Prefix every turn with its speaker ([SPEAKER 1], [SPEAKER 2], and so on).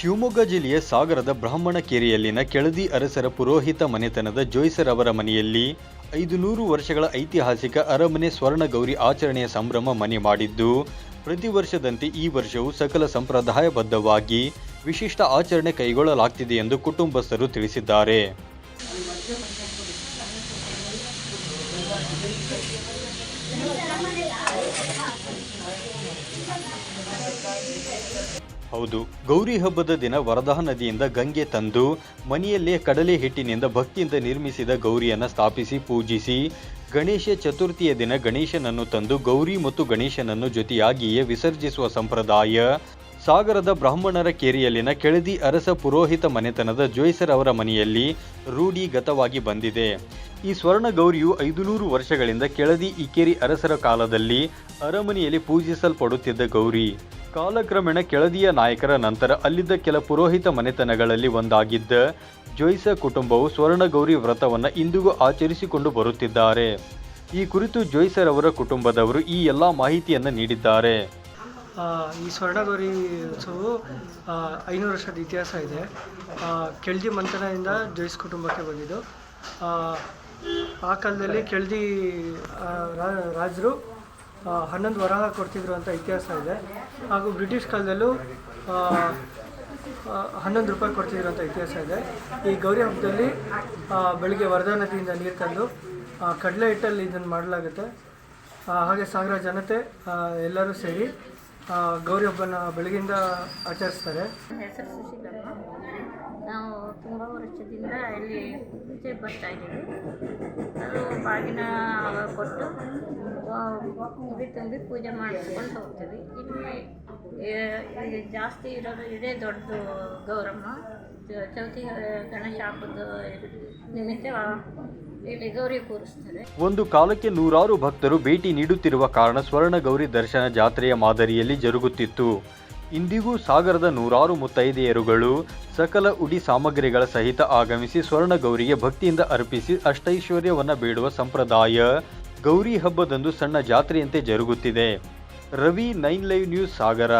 [SPEAKER 1] ಶಿವಮೊಗ್ಗ ಜಿಲ್ಲೆಯ ಸಾಗರದ ಬ್ರಾಹ್ಮಣ ಕೆರೆಯಲ್ಲಿನ ಕೆಳದಿ ಅರಸರ ಪುರೋಹಿತ ಮನೆತನದ ಜೋಯ್ಸರ್ ಅವರ ಮನೆಯಲ್ಲಿ ಐದು ನೂರು ವರ್ಷಗಳ ಐತಿಹಾಸಿಕ ಅರಮನೆ ಸ್ವರ್ಣಗೌರಿ ಆಚರಣೆಯ ಸಂಭ್ರಮ ಮನೆ ಮಾಡಿದ್ದು, ಪ್ರತಿ ವರ್ಷದಂತೆ ಈ ವರ್ಷವೂ ಸಕಲ ಸಂಪ್ರದಾಯಬದ್ಧವಾಗಿ ವಿಶಿಷ್ಟ ಆಚರಣೆ ಕೈಗೊಳ್ಳಲಾಗ್ತಿದೆ ಎಂದು ಕುಟುಂಬಸ್ಥರು ತಿಳಿಸಿದ್ದಾರೆ. ಹೌದು. ಗೌರಿ ಹಬ್ಬದ ದಿನ ವರದಾ ನದಿಯಿಂದ ಗಂಗೆ ತಂದು ಮನೆಯಲ್ಲೇ ಕಡಲೆ ಹಿಟ್ಟಿನಿಂದ ಭಕ್ತಿಯಿಂದ ನಿರ್ಮಿಸಿದ ಗೌರಿಯನ್ನು ಸ್ಥಾಪಿಸಿ ಪೂಜಿಸಿ, ಗಣೇಶ ಚತುರ್ಥಿಯ ದಿನ ಗಣೇಶನನ್ನು ತಂದು ಗೌರಿ ಮತ್ತು ಗಣೇಶನನ್ನು ಜೊತೆಯಾಗಿಯೇ ವಿಸರ್ಜಿಸುವ ಸಂಪ್ರದಾಯ, ಸಾಗರದ ಬ್ರಾಹ್ಮಣರ ಕೇರಿಯಲ್ಲಿನ ಕೆಳದಿ ಅರಸ ಪುರೋಹಿತ ಮನೆತನದ ಜೋಯ್ಸರ್ ಅವರ ಮನೆಯಲ್ಲಿ ರೂಢಿಗತವಾಗಿ ಬಂದಿದೆ. ಈ ಸ್ವರ್ಣ ಗೌರಿಯು ಐದುನೂರು ವರ್ಷಗಳಿಂದ ಕೆಳದಿ ಇಕೇರಿ ಅರಸರ ಕಾಲದಲ್ಲಿ ಅರಮನೆಯಲ್ಲಿ ಪೂಜಿಸಲ್ಪಡುತ್ತಿದ್ದ ಗೌರಿ. ಕಾಲಕ್ರಮೇಣ ಕೆಳದಿಯ ನಾಯಕರ ನಂತರ ಅಲ್ಲಿದ್ದ ಕೆಲ ಪುರೋಹಿತ ಮನೆತನಗಳಲ್ಲಿ ಒಂದಾಗಿದ್ದ ಜೋಯ್ಸ ಕುಟುಂಬವು ಸ್ವರ್ಣಗೌರಿ ವ್ರತವನ್ನು ಇಂದಿಗೂ ಆಚರಿಸಿಕೊಂಡು ಬರುತ್ತಿದ್ದಾರೆ. ಈ ಕುರಿತು ಜೋಯ್ಸರ್ ಅವರ ಕುಟುಂಬದವರು ಈ ಎಲ್ಲ ಮಾಹಿತಿಯನ್ನು ನೀಡಿದ್ದಾರೆ.
[SPEAKER 2] ಈ ಸ್ವರ್ಣಗೌರಿ ಉತ್ಸವವು ಐನೂರು ವರ್ಷದ ಇತಿಹಾಸ ಇದೆ. ಕೆಳದಿ ಮಂಥನದಿಂದ ಜೋಯ್ಸ್ ಕುಟುಂಬಕ್ಕೆ ಬಂದಿದ್ದು. ಆ, ಕಾಲದಲ್ಲಿ ಕೆಳದಿ ರಾಜರು ಹನ್ನೊಂದು ವರಹ ಕೊಡ್ತಿದ್ರು ಅಂತ ಇತಿಹಾಸ ಇದೆ. ಹಾಗೂ ಬ್ರಿಟಿಷ್ ಕಾಲದಲ್ಲೂ ಹನ್ನೊಂದು ರೂಪಾಯಿ ಕೊಡ್ತಿದ್ರು ಅಂತ ಇತಿಹಾಸ ಇದೆ. ಈ ಗೌರಿ ಹಬ್ಬದಲ್ಲಿ ಬೆಳಿಗ್ಗೆ ವರದಾ ನದಿಯಿಂದ ನೀರು ತಂದು ಕಡಲೆ ಹಿಟ್ಟಲ್ಲಿ ಇದನ್ನು ಮಾಡಲಾಗುತ್ತೆ. ಹಾಗೆ ಸಾವಿರ ಜನತೆ ಎಲ್ಲರೂ ಸೇರಿ ಗೌರಿ ಹಬ್ಬನ ಬೆಳಗಿಂದ ಆಚರಿಸ್ತಾರೆ.
[SPEAKER 3] ಹೆಸರು ಸುಶೀಲಮ್ಮ ನಾವು ತುಂಬ ವರ್ಷದಿಂದ ಇಲ್ಲಿ ಪೂಜೆ ಬರ್ತಾ ಇದ್ದೀವಿ. ಅದು ಬಾಗಿನ ಕೊಟ್ಟು ಉಡಿ ತುಂಬಿ ಪೂಜೆ ಮಾಡಿಸ್ಕೊಂಡು ಹೋಗ್ತೀವಿ. ಇಲ್ಲಿ ಜಾಸ್ತಿ ಇರೋದು ಇದೇ ದೊಡ್ಡದು ಗೌರಮ್ಮ. ಚೌತಿ ಗಣೇಶ ಹಬ್ಬದ ನಿಮಿತ್ತ
[SPEAKER 1] ಒಂದು ಕಾಲಕ್ಕೆ ನೂರಾರು ಭಕ್ತರು ಭೇಟಿ ನೀಡುತ್ತಿರುವ ಕಾರಣ ಸ್ವರ್ಣಗೌರಿ ದರ್ಶನ ಜಾತ್ರೆಯ ಮಾದರಿಯಲ್ಲಿ ಜರುಗುತ್ತಿತ್ತು. ಇಂದಿಗೂ ಸಾಗರದ ನೂರಾರು ಮುತ್ತೈದೆಯರುಗಳು ಸಕಲ ಉಡಿ ಸಾಮಗ್ರಿಗಳ ಸಹಿತ ಆಗಮಿಸಿ ಸ್ವರ್ಣಗೌರಿಗೆ ಭಕ್ತಿಯಿಂದ ಅರ್ಪಿಸಿ ಅಷ್ಟೈಶ್ವರ್ಯವನ್ನು ಬೇಡುವ ಸಂಪ್ರದಾಯ. ಗೌರಿ ಹಬ್ಬದಂದು ಸಣ್ಣ ಜಾತ್ರೆಯಂತೆ ಜರುಗುತ್ತಿದೆ. Ravi nine live news Sagara.